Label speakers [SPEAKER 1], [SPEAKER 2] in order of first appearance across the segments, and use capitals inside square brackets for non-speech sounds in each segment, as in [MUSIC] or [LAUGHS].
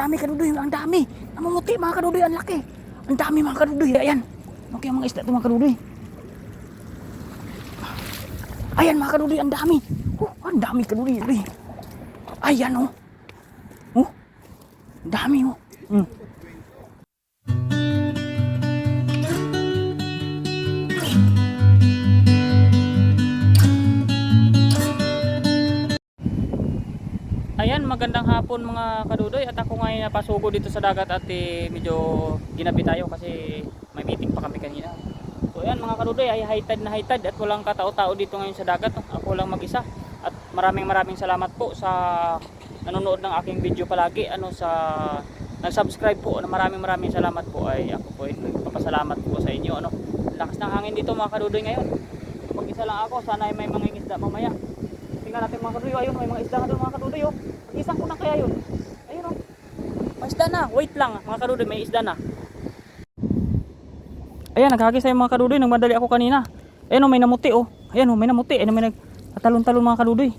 [SPEAKER 1] Dami kadudoy, ang dami. Namumuti mga kadudoy, ang laki. Ang dami mga kadudoy. Ayan. Okay mga isda ito mga kadudoy. Ayan mga kadudoy, ang dami. Oh, ang dami kadudoy. Ayan oh. Oh. Ang dami oh. Hmm. Magandang hapon mga kadudoy at ako ngayon napasugo dito sa dagat at eh, medyo ginabi tayo kasi may meeting pa kami kanina. So ayan mga kadudoy ay high tide na high tide at walang katao-tao dito ngayon sa dagat. Ako lang mag-isa at maraming maraming salamat po sa nanonood ng aking video palagi ano sa nag-subscribe po na maraming maraming salamat po ay ako po ay nagpapasalamat po sa inyo ano. Lakas ng hangin dito mga kadudoy ngayon. Mag-isa lang ako, sana ay may mga isda mamaya. Tingnan natin mga kadudoy, ayun may mga isda nga doon mga kadudoy oh. Isang ko na kaya yun. Ayun oh. Isda na, wait lang mga kadudoy, may isda na. Ayan, naghagis tayo mga kadudoy, nagmadali ako kanina. Ayan oh, may namuti oh. Ayan oh, may namuti. Ayan may nagtatalon-talon mga kadudoy.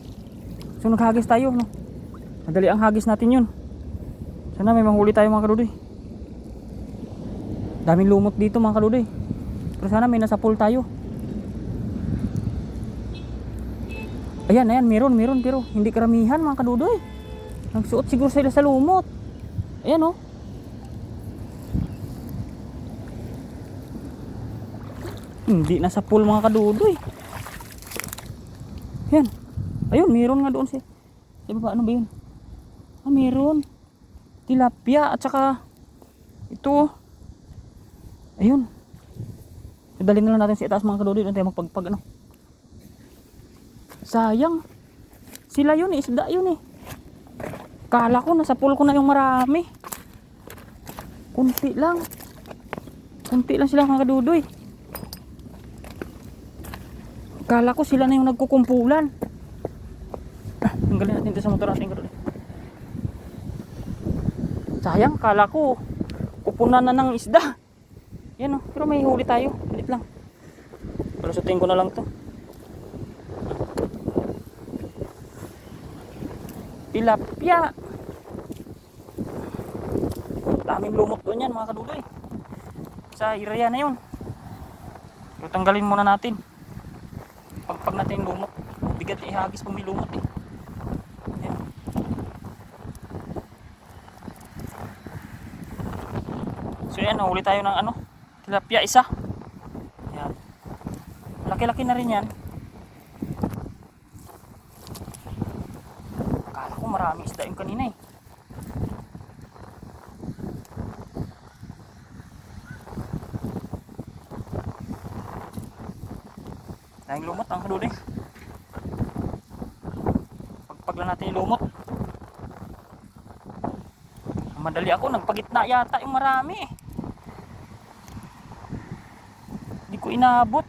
[SPEAKER 1] So naghagis tayo no. Madali ang hagis natin yun. Sana may mahuli tayo mga kadudoy. Daming lumot dito mga kadudoy. Pero sana may nasa tayo. Ayan, ayan, meron, meron, pero hindi karamihan mga kadudoy. Nagsuot siguro sila sa lumot. Ayan oh. Hindi na sa pool mga kadudoy. Ayan. Ayun, meron nga doon si. Di ba ano ba yun? Ah, meron. Tilapia at saka ito. Ayun. Dalhin na lang natin sa itaas mga kadudoy. Doon tayo magpagpag ano. Sayang. Sila yun eh, isda yun eh. Kala ko nasa pool ko na yung marami. Kunti lang. Kunti lang sila mga kadudoy. Kala ko sila na yung nagkukumpulan. [CLEARS THROAT] Ah, tanggalin natin ito sa motor natin. Sayang, kala ko kupunan na ng isda. Yan oh, pero may huli tayo. Ulit lang. Palusutin ko na lang to. Tilapia. Daming lumot doon yan mga kadudoy. Sa area na yun. Pero tanggalin muna natin. Pagpag natin lumot bigat ihagis pag may lumot eh. So yan nahuli tayo ng ano tilapia isa. Yan laki laki na rin yan Akala ko marami isda yung kanina eh. Dahil lumot ang kaduli. Pagpag lang natin yung lumot. Madali ako, nagpagitna yata yung marami. Hindi ko inabot.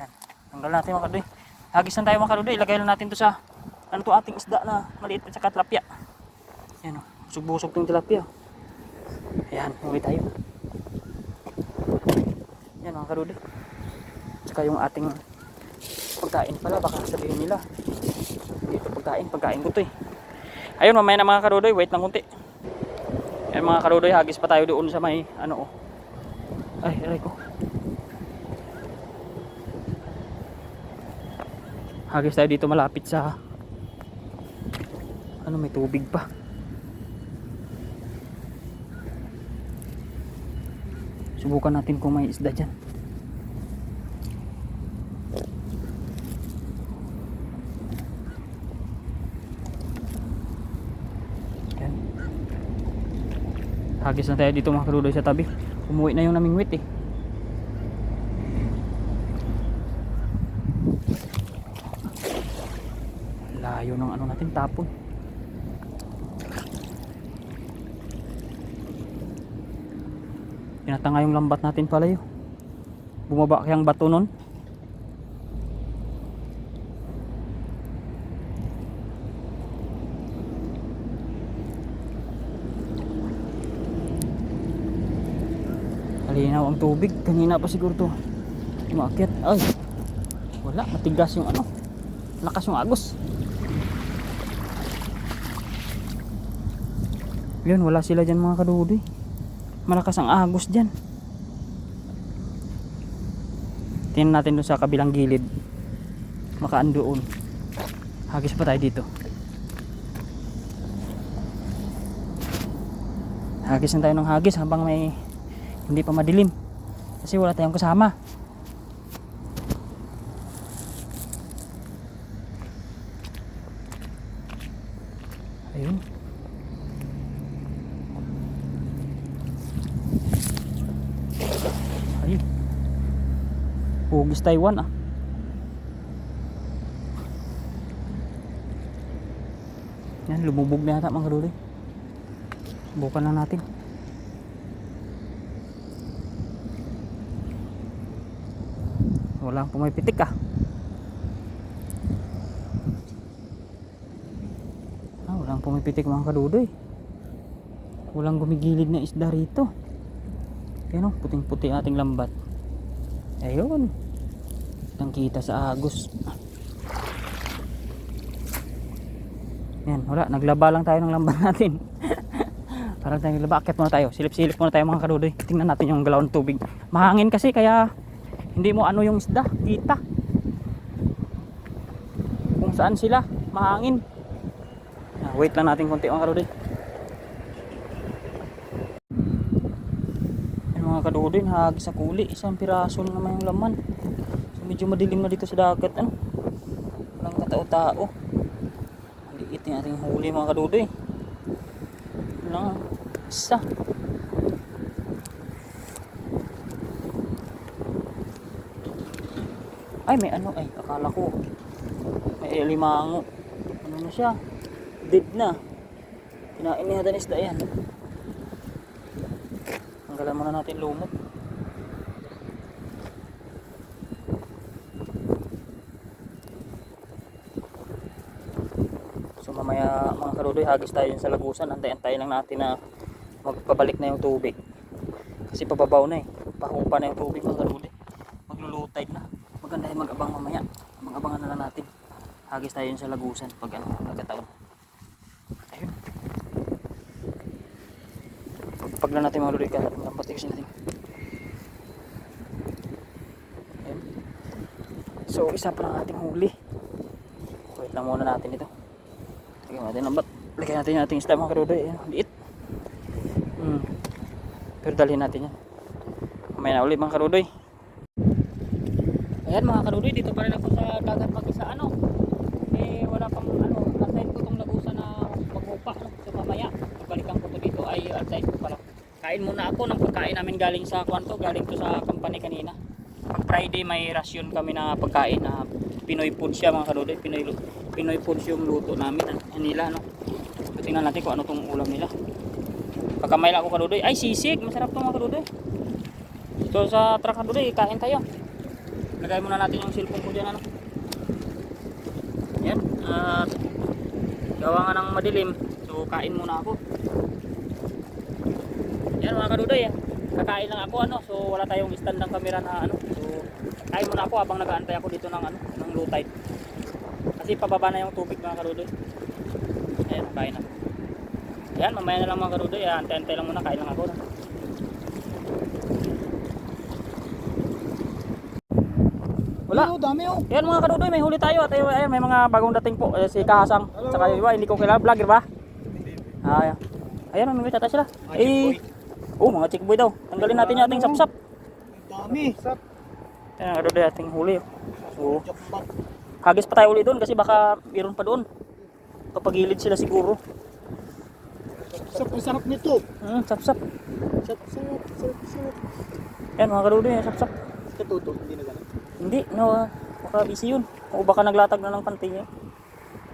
[SPEAKER 1] Yan. Tanggal natin mga kadoy. Hagis lang tayo mga kadoy. Ilagay lang natin to sa ano to ating isda na maliit at saka tilapia. Yan o. Busog-busog tong tilapia. Ayan. Huli tayo. Yan mga kadoy. Tsaka yung ating pagkain pala. Baka sabihin nila. Dito pagkain. Pagkain ko to eh. Ayun mamaya na mga kadoy. Wait lang kunti. Yan mga kadoy. Hagis pa tayo doon sa may ano oh. Ay, aray ko. Hagis tayo dito malapit sa ano may tubig pa. Subukan natin kung may isda dyan. Yan. Hagis na tayo dito mga karudoy sa tabi. Umuwi na yung namingwit eh. Layo ng ano natin tapon. Pinatanga yung lambat natin pala yun. Bumaba kayang bato nun. Halinaw ang tubig. Kanina pa siguro to. Umakyat. Ay. Wala, matigas yung ano. Lakas yung agos. Yun, wala sila dyan mga kadudoy. Malakas ang agos dyan. Tingnan natin doon sa kabilang gilid. Makaan doon. Hagis pa tayo dito. Hagis na tayo ng hagis habang may hindi pa madilim. Kasi wala tayong kasama. Ayun. Ayun. Hugis Taiwan ah. Yan, lumubog na yata mga kaduli. Subukan lang natin. Walang pumipitik ah. Ah, walang pumipitik mga kadudoy. Walang gumigilid na isda rito. Ayun oh, puting-puti ating lambat. Ayun. Kitang kita sa agos. Yan, wala. Naglaba lang tayo ng lambat [LAUGHS] natin. Parang tayo naglaba. Akit muna tayo. Silip-silip muna tayo mga kadudoy. Tingnan natin yung galaw ng tubig. Mahangin kasi kaya hindi mo ano yung isda. Kita. Kung saan sila. Mahangin. Ah, wait lang natin konti mga kadudoy. Yan mga kadudoy. Nahagi sa kuli. Isang piraso naman yung laman. Medyo madilim na dito sa dagat. Ano? Walang katao-tao. Liit yung ating huli mga kadudoy. Lang isa. Ay may ano ay akala ko may limango. Ano na siya? Dead na. Kinain niya ng isda yan. Tanggalan muna natin lumot. So mamaya mga karudoy, hagis tayo sa lagusan. Antay-antay lang natin na magpabalik na yung tubig. Kasi pababaw na eh. Pahupa na yung tubig mga karudoy. Maglulutay na. Maganda yung mag-abang mamaya. Mag-abangan na lang natin. Hagis tayo sa lagusan pag ano, nagkataon. Ayun. Pag lang natin mga karudoy, kaya patiksin natin. Ayun. So isa pa lang ating huli. Wait lang muna natin ito. Lagyan natin ng. Lagyan natin yung ating isda mga karudoy. Ayan, liit. Hmm. Pero dalhin natin yan. Mamaya na ulit mga karudoy. Ayan mga karudoy, dito pa rin ako sa dagat mag-isa ano. Eh wala pang ano, aside ko tong lagusan na maghupa. No? So mamaya, balikan ko to dito ay aside ko pala. Kain muna ako ng pagkain namin galing sa kwanto, galing to sa company kanina. Pag Friday may rasyon kami na pagkain na Pinoy food siya mga karudoy. Pinoy, Pinoy food yung luto namin. Ano nila no. Tingnan natin kung ano tong ulam nila. Pagkamay lang ako karudoy. Ay sisig, masarap to mga karudoy. So sa truck karudoy, kain tayo. Lagay muna natin yung cellphone ko dyan ano. Yan. At gawa nga ng madilim. So kain muna ako. Yan mga kadudoy. ah. Kakain lang ako ano. So wala tayong stand ng camera na ano. So kain muna ako habang nag-aantay ako dito ng ano, ng low tide. Kasi pababa na yung tubig mga kadudoy. Ayan, kain na. Yan, mamaya na lang mga kadudoy. ah. Antay-antay lang muna, kain lang ako. No? Wala.
[SPEAKER 2] Oh, dami oh.
[SPEAKER 1] Yan mga kadudoy, may huli tayo at ayun, ayun, may mga bagong dating po. Eh, si Kahasang, saka yung iba, hindi ko kilala, vlogger ba? Ah, ayan. Ayan, may tata sila. Eh, oh, mga chick boy daw. Tanggalin natin yung ating sapsap.
[SPEAKER 2] Dami. Sap.
[SPEAKER 1] Ayan, kadudoy, ating huli. So,
[SPEAKER 2] Jakbak.
[SPEAKER 1] hagis pa tayo uli doon kasi baka meron pa doon. Papagilid sila siguro.
[SPEAKER 2] Sap, ang sarap nito.
[SPEAKER 1] Hmm, sapsap.
[SPEAKER 2] Sap, sap, sap, sap.
[SPEAKER 1] Yan mga kadudoy, sapsap.
[SPEAKER 2] Katuto, hindi na ganun.
[SPEAKER 1] Hindi, no, ah, baka busy yun. O baka naglatag na ng panty niya.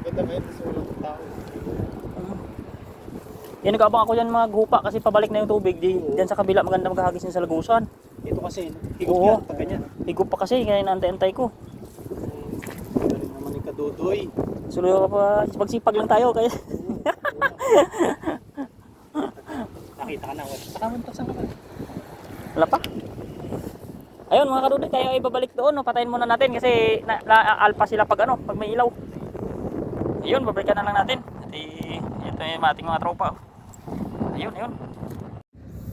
[SPEAKER 2] Ganda ngayon kasi walang tao.
[SPEAKER 1] Mm. Yan nag-abang ako dyan maghupa kasi pabalik na yung tubig. Di, dyan sa kabila maganda maghahagis yun sa lagusan.
[SPEAKER 2] Ito kasi, higop
[SPEAKER 1] Oo.
[SPEAKER 2] yan, pag ganyan.
[SPEAKER 1] Higup pa kasi kaya naantay-antay ko.
[SPEAKER 2] Galing naman ni Kadudoy.
[SPEAKER 1] Sulo pa pagsipag lang tayo kaya
[SPEAKER 2] Nakita ka na, wala. Nakamunta sa ka
[SPEAKER 1] wala pa. Ayun mga kadudoy, tayo ay babalik doon. No? Patayin muna natin kasi na, na, alpa sila pag ano, pag may ilaw. Ayun, babalikan na lang natin. At ito yung ating mga tropa. Ayun, ayun.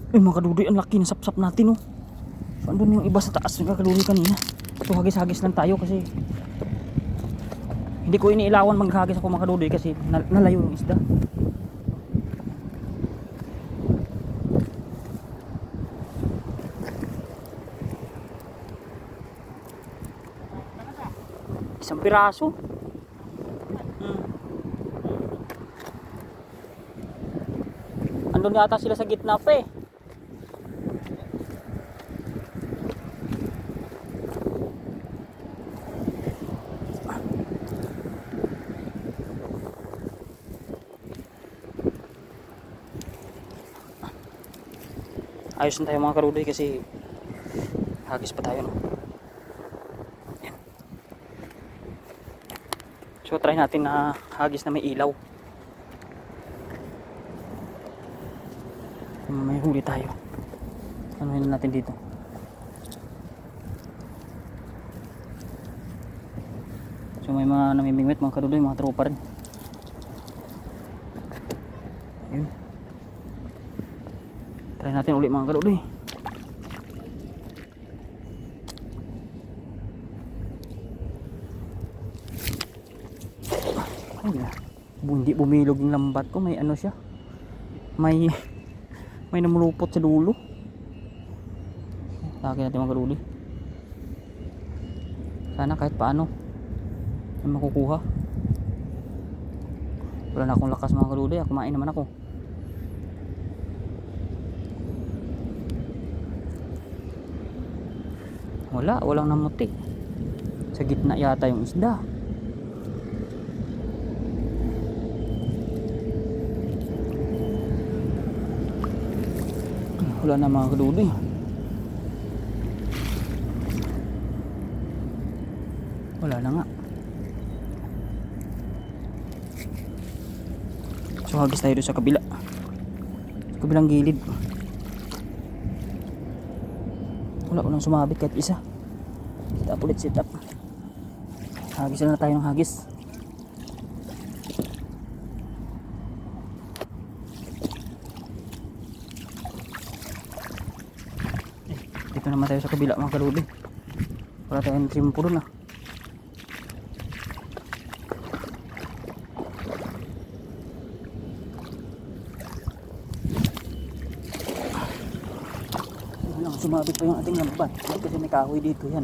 [SPEAKER 1] Eh mga kadudoy, ang laki ng sapsap natin oh. So andun yung iba sa taas ng kadudoy kanina. So hagis-hagis lang tayo kasi hindi ko iniilawan maghagis ako mga kadudoy kasi nal- nalayo yung isda. Isang piraso. Hmm. Andun yata sila sa gitna pa eh. Ayos na tayo mga karudoy kasi hagis pa tayo no. So try natin na hagis na may ilaw. May huli tayo. Ano yun natin dito? So may mga namimingwit mga karudoy, mga tropa rin. Yun. Try natin uli mga. Ay, bu- hindi bumilog yung lambat ko. May ano siya. May may namulupot sa dulo. Lagi natin mga karudoy. Sana kahit paano may makukuha. Wala na akong lakas mga ah. Kumain naman ako. Wala, walang namuti. Sa gitna yata yung isda. Wala na mga kaduli. Wala na nga. So hagis tayo sa kabila. Sa kabilang gilid. Wala ko nang sumabit kahit isa. Sit up ulit, sit up. Hagis na tayo ng hagis. Eh, Dito naman tayo sa kabila mga kalubi. Wala tayong trimpo doon ah. Sumabit pa yung ating lambat. Kasi may kahoy dito yan.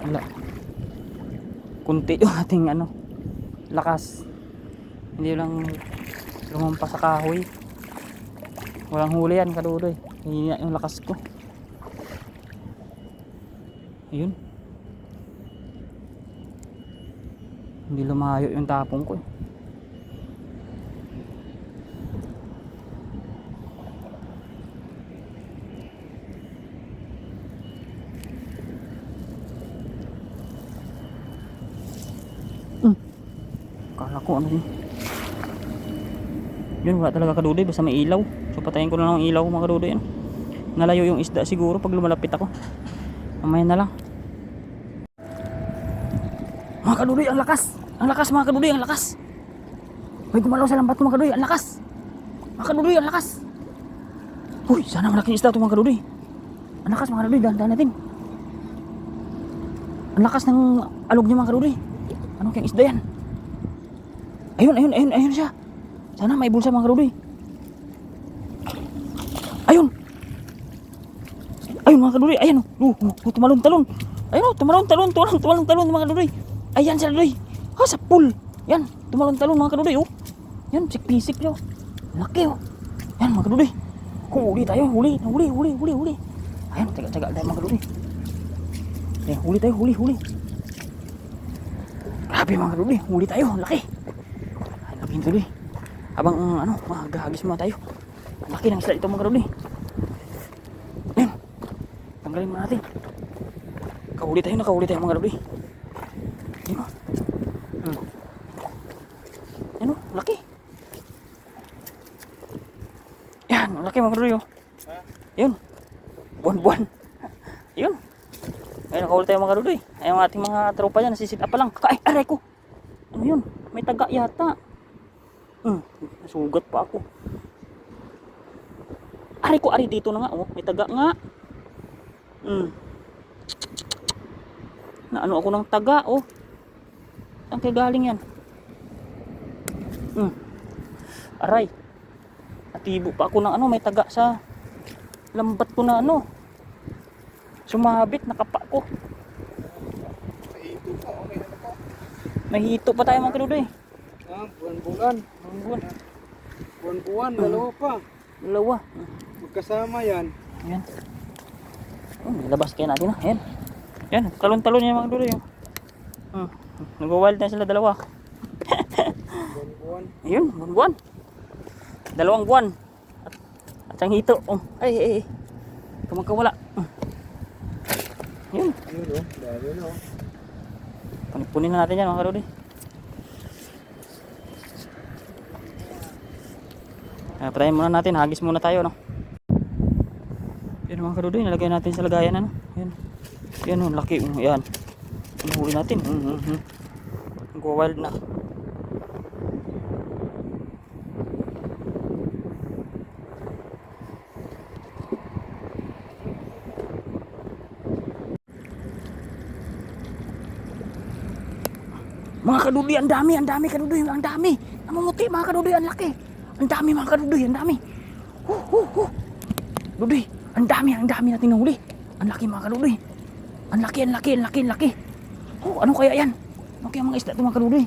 [SPEAKER 1] Wala. Kunti yung ating ano, lakas. Hindi lang lumampas sa kahoy. Walang huli yan, kadudoy. Hihina yung lakas ko. Ayun. Hindi lumayo yung tapong ko eh. Kala ko ano yun. Yun, wala talaga kadudoy. Basta may ilaw. So patayin ko na lang ang ilaw mga kadudoy. Ano. Nalayo yung isda siguro pag lumalapit ako. Mamaya na lang. Mga kadudoy, ang lakas. Ang lakas mga kadudoy, ang lakas. May gumalaw sa lambat ko mga kadudoy, ang lakas. Mga kadudoy, ang lakas. Uy, sana malaking isda ito mga kadudoy. Ang lakas mga kadudoy, dahan natin. Ang lakas ng alog niya mga kadudoy. Ano kayang isda yan? Ayun, ayun, ayun, ayun siya. Sana may bulsa mga karudoy. Ayun. Ayun mga karudoy, ayan oh. Uh, uh, uh, tumalon-talon. Ayun oh, tumalon-talon, tumalon, tumalon-talon mga karudoy. Ayan sila karudoy. Ha, sa pool. Yan, tumalon-talon mga karudoy oh. Yan, pisik-pisik nyo. Laki oh. Yan mga karudoy. Huli tayo, huli, huli, huli, huli, huli. Ayan, taga-taga tayo mga karudoy. Ayan, huli tayo, huli, huli. Grabe mga karudoy, huli tayo, laki. Ay, laki yung tuloy. Habang uh, ano, maghahagis muna tayo. Ang laki ng isla ito mga karudoy. Ayun, tanggalin muna natin. Kahuli tayo, nakahuli tayo mga karudoy. Ayun o. Hmm. Ayun o, laki. Yan, ang laki mga karudoy o. Yun. Buwan-buwan. nakahuli tayo mga kadudoy. Ay, ang ating mga tropa dyan, nasisit pa lang. Ay, aray ko! Ano yun? May taga yata. Hmm, nasugat pa ako. Aray ko, aray dito na nga. Oh, may taga nga. Hmm. Na ano ako ng taga, oh. Saan kaya galing yan? Hmm. Aray. Natibo pa ako ng ano, may taga sa lambat ko na ano. Sumabit, nakapa ko.
[SPEAKER 2] May ito pa,
[SPEAKER 1] tayo mga kadudoy.
[SPEAKER 2] Ah, buwan-buwan.
[SPEAKER 1] Buwan.
[SPEAKER 2] Buwan-buwan, dalawa pa.
[SPEAKER 1] Dalawa.
[SPEAKER 2] Magkasama yan.
[SPEAKER 1] Ayan. Oh, labas kaya natin ha. Ayan. Ayan, talon-talon yan mga kadudoy. oh. Hmm. Nag-wild na sila dalawa.
[SPEAKER 2] Buwan-buwan.
[SPEAKER 1] Ayun, buwan. Dalawang buwan. At, at ang hito. Oh, ay, ay, ay. Kumagkawala. Hmm. Yun.
[SPEAKER 2] Ano no? Dami no.
[SPEAKER 1] Panipunin na natin yan mga karodi. Kaya try muna natin, hagis muna tayo no. Yan mga karodi, nalagay natin sa lagayan ano. Yan. Yan oh, laki. oh, Yan. Huli natin. Mm -hmm. Go wild na. Mga kadudoy, ang dami, ang dami kadudoy, ang dami. Namumuti mga kadudoy, ang laki. Ang dami mga kadudoy, ang dami. Huh, huh, huh. Dudoy, ang dami, ang dami natin nahuli. Ang laki mga kadudoy. Ang laki, ang laki, ang laki, ang laki. Oh, ano kaya yan? Ano kaya mga isda ito mga kadudoy?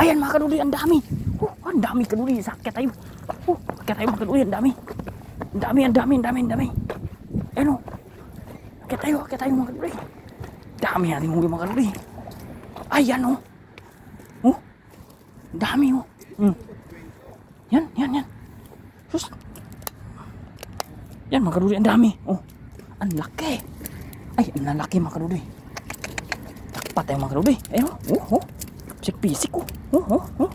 [SPEAKER 1] Ayan mga kadudoy, ang dami. Oh, ang dami kadudoy, sakit tayo. Oh, sakit tayo mga kadudoy, ang dami. Ang dami, ang dami, ang dami, ang dami. Ano? Sakit tayo, sakit tayo mga kadudoy. Dami natin mga kaluli. Ayan. Oh. Dami oh. Hmm. Yan, yan, yan. Sus. Yan mga kaluli, ang dami. Oh. Ang laki. Ay, ang lalaki mga kaluli. Takpat tayo mga kaluli. Ayun oh. Oh, oh. Pisik-pisik oh. Oh, oh, oh.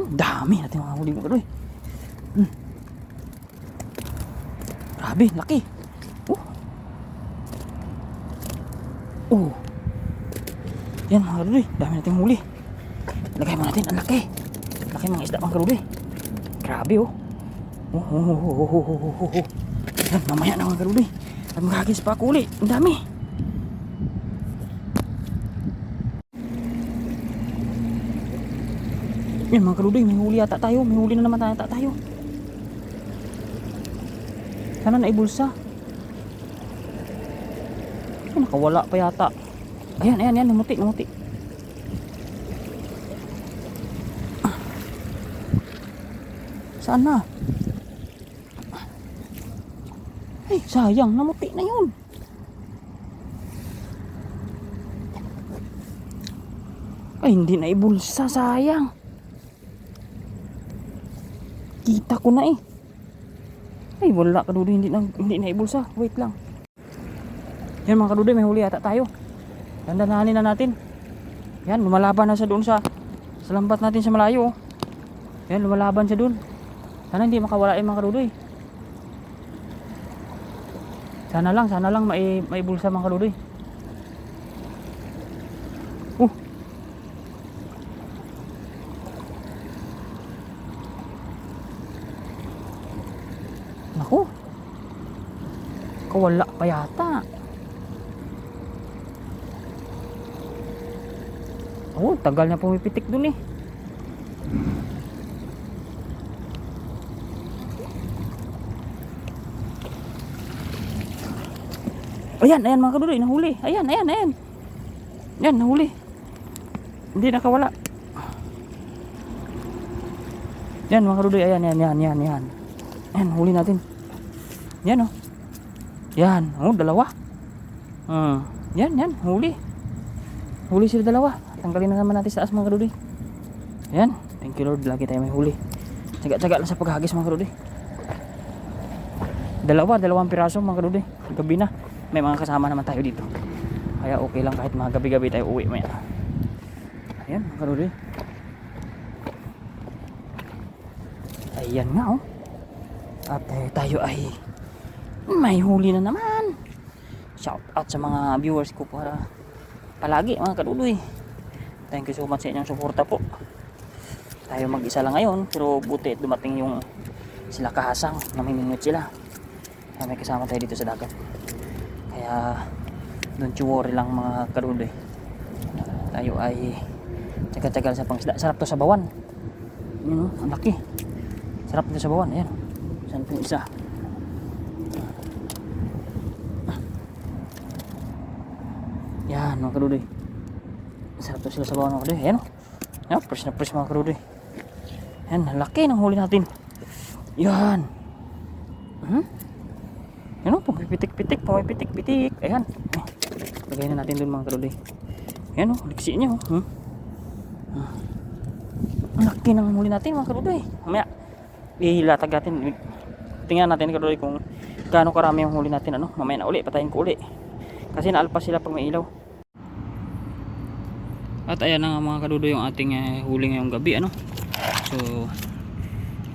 [SPEAKER 1] Ang Dami natin mga huli mga kaluli. Hmm. Grabe, laki. Oh. Oh. Yan mga karudoy, dami nating huli. Lagay mo natin, ang laki. Laki mga isda mga karudoy. Grabe oh. Oh, oh, oh, oh, oh, oh, oh, oh. Yan, mamaya na mga karudoy. At maghagis pa ako uli. Ang dami. Yan mga karudoy, may huli yata tayo. May huli na naman yata tayo. Sana naibulsa. Ay, nakawala pa yata. Ayan, ayan, ayan. Namuti, namuti. Saan na? Ay, sayang. Namuti na yun. Ay, hindi na ibulsa. Sayang. Kita ko na eh. Ay, wala ka hindi na, hindi na ibulsa. Wait lang. Yan mga kadudoy, may huli ata tayo. Dandananin na natin. Yan, lumalaban na siya doon sa sa lambat natin sa malayo. oh. Yan, lumalaban siya doon. Sana hindi makawala yung mga kadudoy. Sana lang, sana lang mai, maibulsa mga kadudoy. Oh. Naku. Kawala pa yata. Oh, tagal na pumipitik dun eh. Ayan, ayan mga kaduloy, nahuli. Ayan, ayan, ayan. Yan, nahuli. Hindi nakawala. Yan mga kaduloy, ayan, yan, yan, yan, yan. Ayan, huli natin. Yan oh. Yan, oh, dalawa. Hmm. Yan, yan, huli. Huli sila dalawa. Tanggalin na naman natin sa taas mga kaduloy. Yan. Thank you Lord. Lagi tayo may huli. Tsaga-tsaga lang sa paghagis mga kaduloy. Dalawa, dalawang piraso mga kaduloy. Gabi na. May mga kasama naman tayo dito. Kaya okay lang kahit mga gabi-gabi tayo uwi maya. Ayan mga kaduloy. Ayan nga oh. At eh, tayo ay may huli na naman. shout out sa mga viewers ko para palagi mga kadudoy. Thank you so much sa inyong suporta po. Tayo mag-isa lang ngayon pero buti at dumating yung sila kahasang namimingwit sila. Kaya may kasama tayo dito sa dagat. Kaya don't you worry lang mga kadudoy. Tayo ay tsaga-tsaga sa pangsda. Sarap to sa bawan. Yun oh, ang laki. Sarap to sa bawan. Ayan. Saan po isa? Yan mga kadudoy. Sarap to sila sa bawan mga kadudoy. Ayan oh. Yan, fresh na fresh mga kadudoy. Yan, laki ng huli natin. Yan. Hmm? O, pumipitik-pitik, pumipitik-pitik. Ayan. Eh, Lagay na natin dun mga kaduloy. Yan o, liksi niya o. Hmm? Hmm. Ang laki ng huli natin mga kaduloy. Mamaya, ihilatag natin. Tingnan natin kaduloy kung gaano karami yung huli natin. Ano? Mamaya na uli, patayin ko uli. Kasi naalpas sila pag may ilaw. At ayan na nga mga kaduloy yung ating eh, huli ngayong gabi. Ano? So,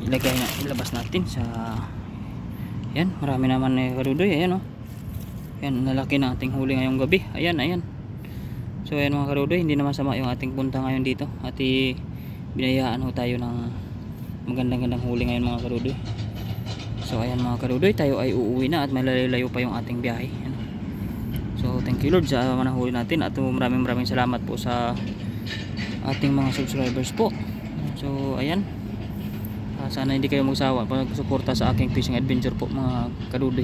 [SPEAKER 1] ilagay na, ilabas natin sa yan, marami naman eh karudoy, ayan oh. Yan, lalaki na ating huli ngayong gabi. Ayan, ayan. So ayan mga karudoy, hindi naman sama yung ating punta ngayon dito. At binayaan ho tayo ng magandang-gandang huli ngayon mga karudoy. So ayan mga karudoy, tayo ay uuwi na at may layo pa yung ating biyahe. Ano. So thank you Lord sa mga nahuli natin at maraming maraming salamat po sa ating mga subscribers po. So ayan, Ah, sana hindi kayo magsawa pag-suporta sa aking fishing adventure po mga kadudoy.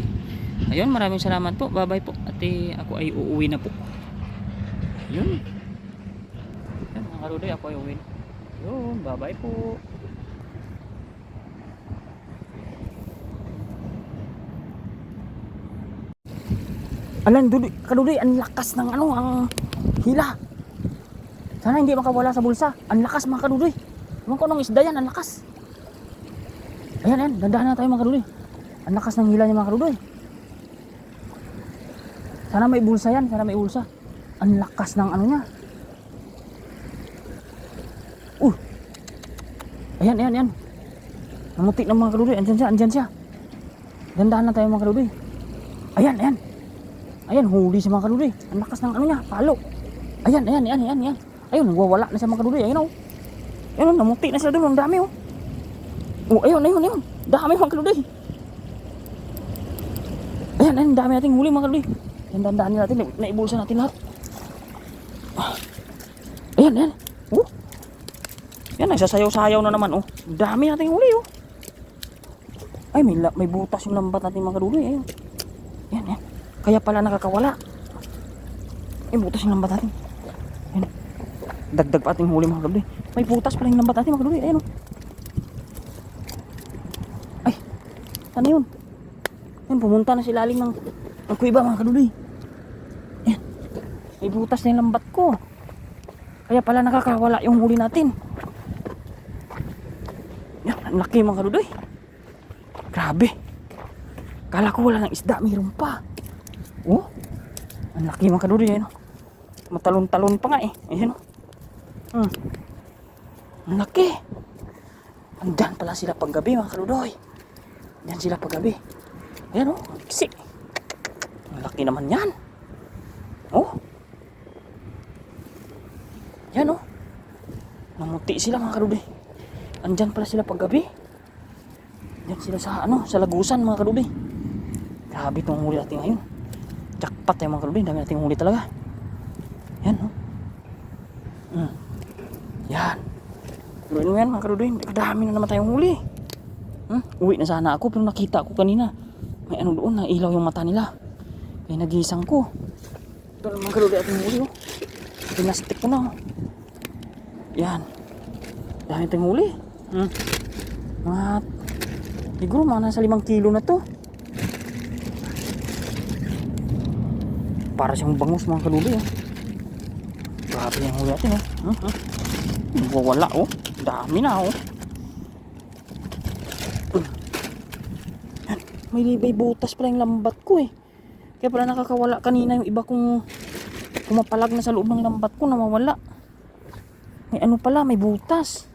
[SPEAKER 1] Ayun, maraming salamat po. Bye-bye po. At eh, ako ay uuwi na po. Yun. Yan, mga kadudoy, ako ay uuwi. Yun, bye-bye po. Alan, dudoy, kadudoy, ang lakas ng ano, ang hila. Sana hindi makawala sa bulsa. Ang lakas mga kadudoy. Ewan ko anong isda yan, ang lakas. Ayan, ayan. Dandahan na tayo mga kaduloy. Ang lakas ng hila niya mga kaduloy. Sana may bulsa yan. Sana may bulsa. Ang lakas ng ano niya. Uh. Ayan, ayan, ayan. Namutik ng mga kaduloy. Andyan siya, andyan siya. Dandahan na tayo mga kaduloy. Ayan, ayan. Ayan, huli si mga kaduloy. Ang lakas ng ano niya, palo. Ayan, ayan, ayan, ayan, ayan. Ayun, nagwawala na siya mga kaduloy. Ayun, oh. Ayun, oh, namutik na sila doon. Ang dami, oh. Oh, ayun, ayun, ayun. Dami mga kaludoy. Ayan, ayun, dami nating huli mga kaludoy. Yan, dandaan natin. na- Naibulsa natin lahat. Ah. Ayan, ayan. Oh. Yan, nagsasayaw-sayaw na naman, oh. Dami nating huli, oh. Ay, may, may butas yung lambat natin mga kaludoy. Ayun. Yan, yan. Kaya pala nakakawala. May butas yung lambat natin. Ayan. Dagdag pa ating huli mga kaludoy. May butas pala yung lambat natin mga kaludoy. Ayan, oh. Ano yun? Yan, pumunta na si lalim ng, ng kuiba mga kaduloy. May butas na yung lambat ko. Kaya pala nakakawala yung huli natin. Yan, ang laki mga kaduloy. Grabe. Kala ko wala ng isda, mayroon pa. Oh, ang laki mga kaduloy. Yan, oh. Matalon-talon pa nga eh. Ayan oh. Hmm. Ang laki. Andyan pala sila paggabi mga kaduloy. Yan sila paggabi. Ayan o, oh, kisi. Ang laki naman yan. Oh. Yan. Oh. Namuti sila mga kadubi. Andyan pala sila paggabi. Yan sila sa ano, sa lagusan mga kadubi. Grabe itong huli natin ngayon. Jackpot tayo mga kadubi. Dami nating huli talaga. Yan. Oh. Hmm. Yan. Tuloy mo yan mga kadubi. Kadami na naman tayong huli. Hmm? Uwi na sana ako pero nakita ko kanina. May ano doon, na ilaw yung mata nila. Kaya nagisang ko. Ito naman kaluli ating huli oh. Pinastik ko na oh. Yan. Dami tayong huli. Hmm. Mga, siguro mga nasa limang kilo na to. Para siyang bangus mga kaluli oh. Grabe yung huli natin oh. Hmm? Hmm? Wala oh. Dami na oh. may, may butas pala yung lambat ko eh. Kaya pala nakakawala kanina yung iba kong pumapalag na sa loob ng lambat ko na mawala. May ano pala, may butas.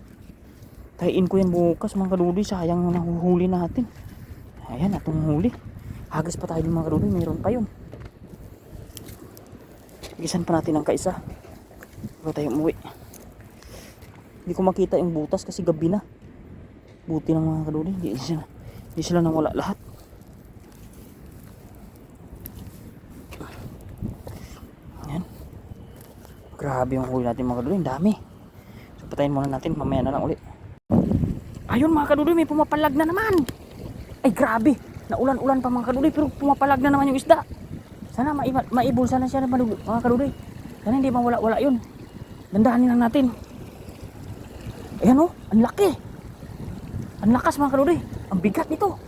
[SPEAKER 1] Tayin ko yan bukas mga kaduloy. Sayang yung nahuhuli natin. Ayan, atong huli. Hagas pa tayo ng mga kaduloy. Mayroon pa yun. Gisan pa natin ang kaisa. Bago tayo umuwi. Hindi ko makita yung butas kasi gabi na. Buti ng mga kaduli. Hindi sila, hindi sila nawala lahat. Ayan. Grabe yung huli natin mga kaduli. Ang dami. Patayin muna natin. Mamaya na lang ulit. Ayun mga kaduli. May pumapalag na naman. Ay grabe. Naulan-ulan pa mga kaduli. Pero pumapalag na naman yung isda. Sana maiba, maibulsa na siya mga kaduli. Sana hindi mawala-wala yun. Dandahanin lang natin. Ayan oh, ang laki. Ang lakas mga kaduli. Ang bigat nito.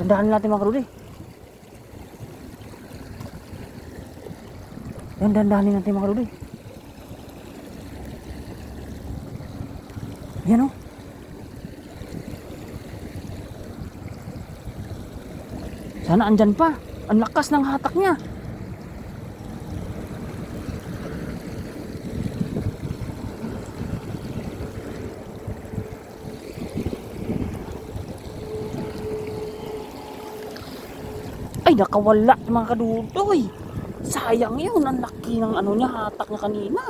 [SPEAKER 1] Dandahanin natin mga kaduli. Ayan, dandahanin natin mga kaduli. Ayan oh. Sana andyan pa. Ang lakas ng hatak niya. Ay, nakawala mga kadudoy. Sayang yun. Ang laki ng ano niya, hatak niya kanina.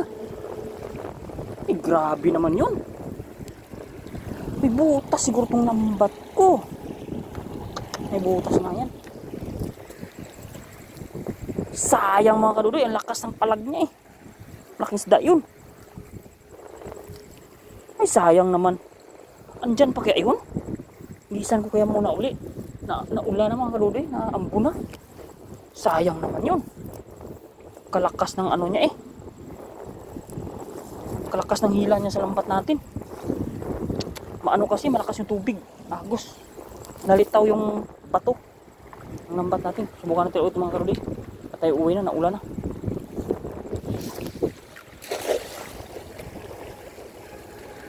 [SPEAKER 1] Ay, grabe naman yun. May butas siguro tong lambat ko. May butas nga yan. Sayang mga kadudoy, ang lakas ng palag niya eh. Laking isda yun. Ay sayang naman. Andyan pa kaya yun? Lisan ko kaya muna uli. Na, naula na mga kadudoy, na ambo na. Sayang naman yun. Kalakas ng ano niya eh. Kalakas ng hila niya sa lambat natin. Maano kasi, malakas yung tubig. Agos. Nalitaw yung bato. Ang lambat natin. Subukan natin ulit mga kadudoy. At tayo uwi na, naula na.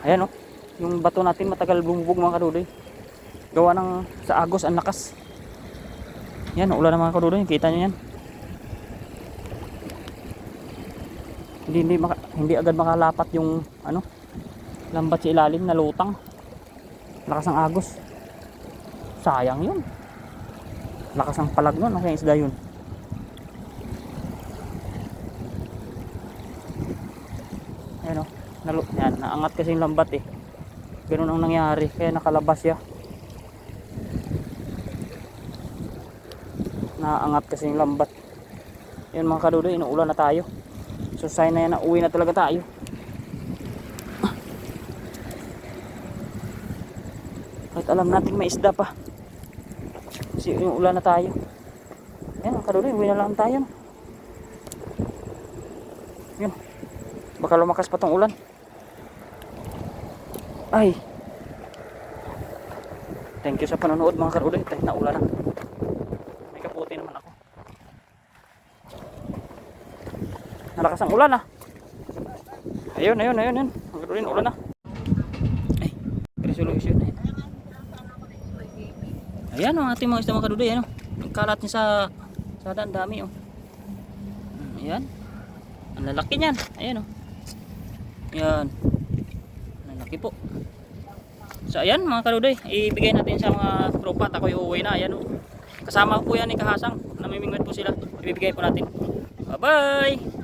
[SPEAKER 1] Ayan oh. Yung bato natin matagal bumubog mga kadudoy. Gawa ng sa agos ang lakas. Yan, naula na mga kadudoy. Kita nyo yan. Hindi, hindi, maka, hindi agad makalapat yung ano lambat sa ilalim na lutang. Lakas ng agos. Sayang yun. Lakas ng palag nun. Kasi isda yun. Ayan o. Nalo, yan, naangat kasi yung lambat eh. Ganun ang nangyari. Kaya nakalabas siya. Naangat kasi yung lambat. Yan mga kadudo, inuulan na tayo. So sign na yan na uwi na talaga tayo. Kahit alam natin may isda pa. Kasi yung ulan na tayo. Yan kadudo, uwi na lang tayo. Yun. Baka lumakas pa tong ulan. Ay. Thank you sa panonood mga karuloy. Kahit naulan na. May kaputi naman ako. Nalakas ang ulan ah. Ayun, ayun, ayun, ayun. Mga karuloy, ulan na. Ay, resolution. Ayan ang ating mga isda mga karuloy. Ano? Ang kalat niya sa sa daan dami oh. Ayan. Ang lalaki niyan. Ayan oh. Yan. Ang laki po. So ayan mga karudoy, ibigay natin sa mga tropa ako uuwi na. Ayan oh. Kasama po yan ni Kahasang. Namimingwit po sila. Ibibigay po natin. Bye bye!